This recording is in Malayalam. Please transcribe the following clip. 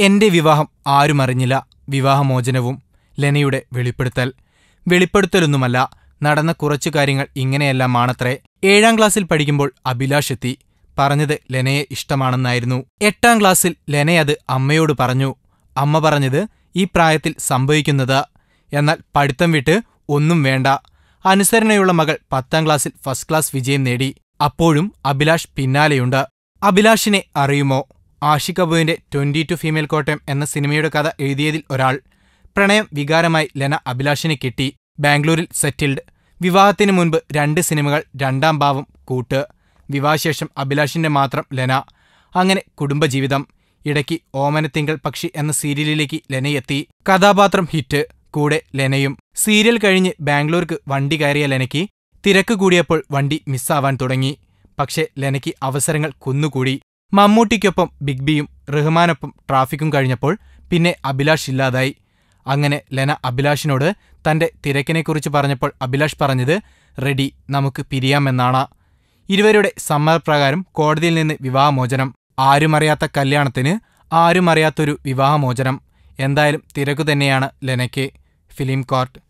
എന്റെ വിവാഹം ആരും അറിഞ്ഞില്ല വിവാഹമോചനവും ലെനയുടെ വെളിപ്പെടുത്തൽ. വെളിപ്പെടുത്തലൊന്നുമല്ല നടന്ന കുറച്ചു കാര്യങ്ങൾ ഇങ്ങനെയെല്ലാമാണത്രേ. ഏഴാം ക്ലാസ്സിൽ പഠിക്കുമ്പോൾ അഭിലാഷ് എത്തി. പറഞ്ഞത് ലെനയെ ഇഷ്ടമാണെന്നായിരുന്നു. എട്ടാം ക്ലാസ്സിൽ ലെനയത് അമ്മയോട് പറഞ്ഞു. അമ്മ പറഞ്ഞത് ഈ പ്രായത്തിൽ സംഭവിക്കുന്നത്. എന്നാൽ പഠിത്തം വിട്ട് ഒന്നും വേണ്ട. അനുസരണയുള്ള മകൾ പത്താം ക്ലാസ്സിൽ ഫസ്റ്റ് ക്ലാസ് വിജയം നേടി. അപ്പോഴും അഭിലാഷ് പിന്നാലെയുണ്ട്. അഭിലാഷിനെ അറിയുമോ? ആഷിക് കപൂറിന്റെ ട്വന്റി ടു ഫീമെയിൽ കോട്ടയം എന്ന സിനിമയുടെ കഥ എഴുതിയതിൽ ഒരാൾ. പ്രണയം വികാരമായി ലെന അഭിലാഷിനെ കിട്ടി. ബാംഗ്ലൂരിൽ സെറ്റിൽഡ്. വിവാഹത്തിന് മുൻപ് രണ്ട് സിനിമകൾ രണ്ടാം ഭാവം കൂട്ട്. വിവാഹശേഷം അഭിലാഷിന്റെ മാത്രം ലെന. അങ്ങനെ കുടുംബജീവിതം. ഇടയ്ക്ക് ഓമനത്തിങ്കൾ പക്ഷി എന്ന സീരിയലിലേക്ക് ലെനയെത്തി കഥാപാത്രം ഹിറ്റ്. കൂടെ ലെനയും. സീരിയൽ കഴിഞ്ഞ് ബാംഗ്ലൂർക്ക് വണ്ടി കയറിയ ലെനയ്ക്ക് തിരക്ക് കൂടിയപ്പോൾ വണ്ടി മിസ്സാവാൻ തുടങ്ങി. പക്ഷേ ലെനയ്ക്ക് അവസരങ്ങൾ കുന്നുകൂടി. മമ്മൂട്ടിക്കൊപ്പം ബിഗ് ബിയും റഹ്മാനൊപ്പം ട്രാഫിക്കും കഴിഞ്ഞപ്പോൾ പിന്നെ അഭിലാഷ് ഇല്ലാതായി. അങ്ങനെ ലെന അഭിലാഷിനോട് തന്റെ തിരക്കിനെക്കുറിച്ച് പറഞ്ഞപ്പോൾ അഭിലാഷ് പറഞ്ഞത് റെഡി നമുക്ക് പിരിയാമെന്നാണ് ഇരുവരുടെ സമ്മതപ്രകാരം കോടതിയിൽ നിന്ന് വിവാഹമോചനം. ആരുമറിയാത്ത കല്യാണത്തിന് ആരുമറിയാത്തൊരു വിവാഹമോചനം. എന്തായാലും തിരക്കു തന്നെയാണ് ലെനയ്ക്ക്. Film court.